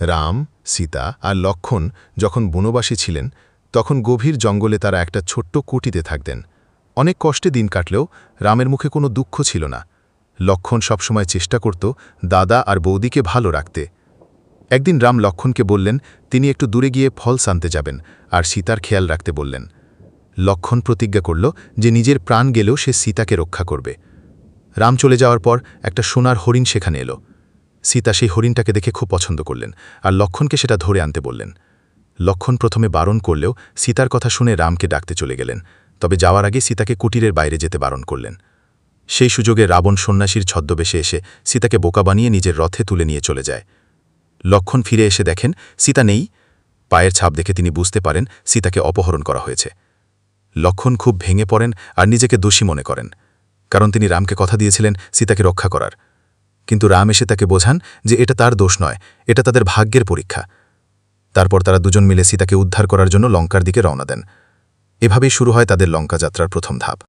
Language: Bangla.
রাম, সীতা আর লক্ষণ যখন বনবাসী ছিলেন, তখন গভীর জঙ্গলে তারা একটা ছোট্ট কুটিতে থাকতেন। অনেক কষ্টে দিন কাটলেও রামের মুখে কোনো দুঃখ ছিল না। লক্ষণ সবসময় চেষ্টা করত দাদা আর বৌদিকে ভালো রাখতে। একদিন রাম লক্ষণকে বললেন, তিনি একটু দূরে গিয়ে ফল সানতে যাবেন। আর সীতার খেয়াল রাখতে বললেন। লক্ষণ প্রতিজ্ঞা করল যে নিজের প্রাণ গেলেও সে সীতাকে রক্ষা করবে। রাম চলে যাওয়ার পর একটা সোনার হরিণ সেখানে এলো। সীতা সেই হরিণটাকে দেখে খুব পছন্দ করলেন আর লক্ষণকে সেটা ধরে আনতে বললেন। লক্ষণ প্রথমে বারণ করলেও সীতার কথা শুনে রামকে ডাকতে চলে গেলেন, তবে যাওয়ার আগে সীতাকে কুটিরের বাইরে যেতে বারণ করলেন। সেই সুযোগে রাবণ সন্ন্যাসীর ছদ্মবেশে এসে সীতাকে বোকা বানিয়ে নিজের রথে তুলে নিয়ে চলে যায়। লক্ষণ ফিরে এসে দেখেন, সীতা নেই। পায়ের ছাপ দেখে তিনি বুঝতে পারেন সীতাকে অপহরণ করা হয়েছে। লক্ষণ খুব ভেঙে পড়েন আর নিজেকে দোষী মনে করেন। কারণ তিনি রামকে কথা দিয়েছিলেন সীতাকে রক্ষা করার। কিন্তু রাম এসে তাকে বোঝান যে এটা তার দোষ নয়, এটা তাদের ভাগ্যের পরীক্ষা। তারপর তারা দুজন মিলে সীতাকে উদ্ধার করার জন্য লঙ্কার দিকে রওনা দেন। এভাবেই শুরু হয় তাদের লঙ্কা যাত্রার প্রথম ধাপ।